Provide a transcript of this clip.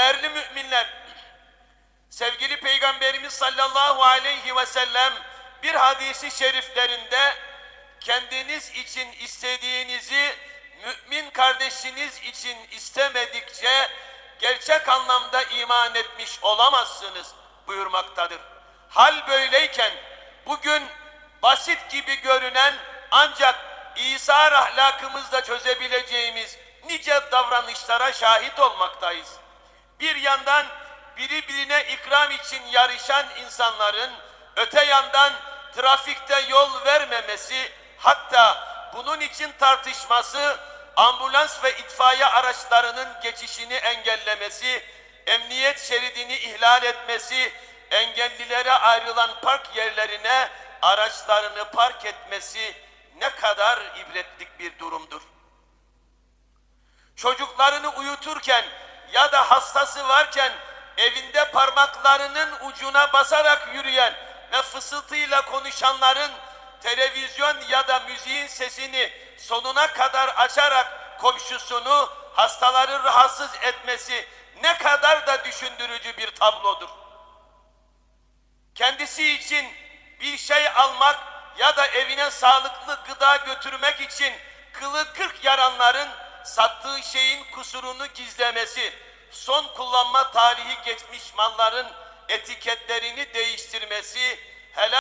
Değerli müminler, sevgili Peygamberimiz sallallahu aleyhi ve sellem bir hadisi şeriflerinde kendiniz için istediğinizi mümin kardeşiniz için istemedikçe gerçek anlamda iman etmiş olamazsınız buyurmaktadır. Hal böyleyken bugün basit gibi görünen ancak İsa ahlakımızda çözebileceğimiz nice davranışlara şahit olmaktayız. Bir yandan birbirine ikram için yarışan insanların öte yandan trafikte yol vermemesi hatta bunun için tartışması ambulans ve itfaiye araçlarının geçişini engellemesi, emniyet şeridini ihlal etmesi, engellilere ayrılan park yerlerine araçlarını park etmesi ne kadar ibretlik bir durumdur. Çocuklarını uyuturken ya da hastası varken evinde parmaklarının ucuna basarak yürüyen ve fısıltıyla konuşanların televizyon ya da müziğin sesini sonuna kadar açarak komşusunu hastaları rahatsız etmesi ne kadar da düşündürücü bir tablodur. Kendisi için bir şey almak ya da evine sağlıklı gıda götürmek için kılı kırk yaranların sattığı şeyin kusurunu gizlemesi, son kullanma tarihi geçmiş malların etiketlerini değiştirmesi, helal